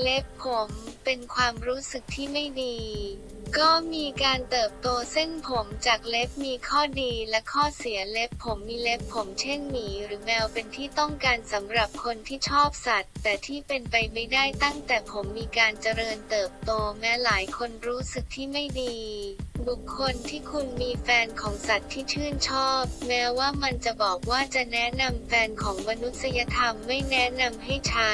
เล็บผมเป็นความรู้สึกที่ไม่ดี ก็มีการเติบโตเส้นผมจากเล็บมีข้อดีและข้อเสียเล็บผมมีเล็บผมเช่นหมีหรือแมวเป็นที่ต้องการสำหรับคนที่ชอบสัตว์ แต่ที่เป็นไปไม่ได้ตั้งแต่ผมมีการเจริญเติบโตแม้หลายคนรู้สึกที่ไม่ดี บุคคลที่คุณมีแฟนของสัตว์ที่ชื่นชอบ แม้ว่ามันจะบอกว่าจะแนะนำแฟนของมนุษยธรรมไม่แนะนำให้ใช้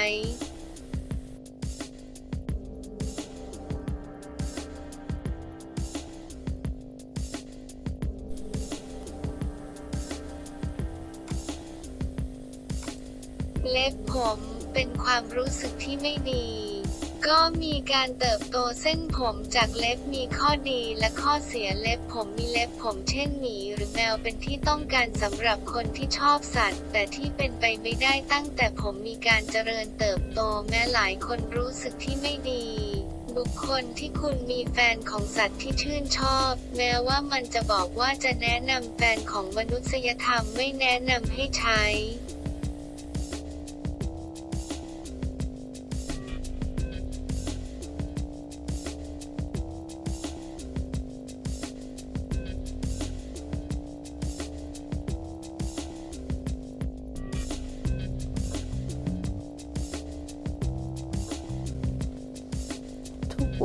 เล็บผมเป็นความรู้สึกที่ไม่ดี ก็มีการเติบโตเส้นผมจากเล็บมีข้อดีและข้อเสียเล็บผมมีเล็บผมเช่นหมีหรือแมวเป็นที่ต้องการสำหรับคนที่ชอบสัตว์ แต่ที่เป็นไปไม่ได้ตั้งแต่ผมมีการเจริญเติบโตแม้หลายคนรู้สึกที่ไม่ดีบุคคลที่คุณมีแฟนของสัตว์ที่ชื่นชอบ แม้ว่ามันจะบอกว่าจะแนะนำแฟนของมนุษยธรรมไม่แนะนำให้ใช้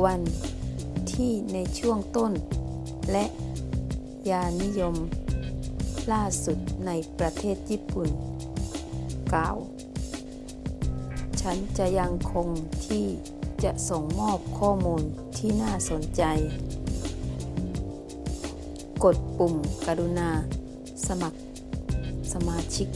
วันที่ในช่วงต้น และยานิยม ล่าสุดในประเทศญี่ปุ่น กล่าว ฉันจะยังคงที่จะส่งมอบข้อมูลที่น่าสนใจ กดปุ่มกรุณา สมัครสมาชิก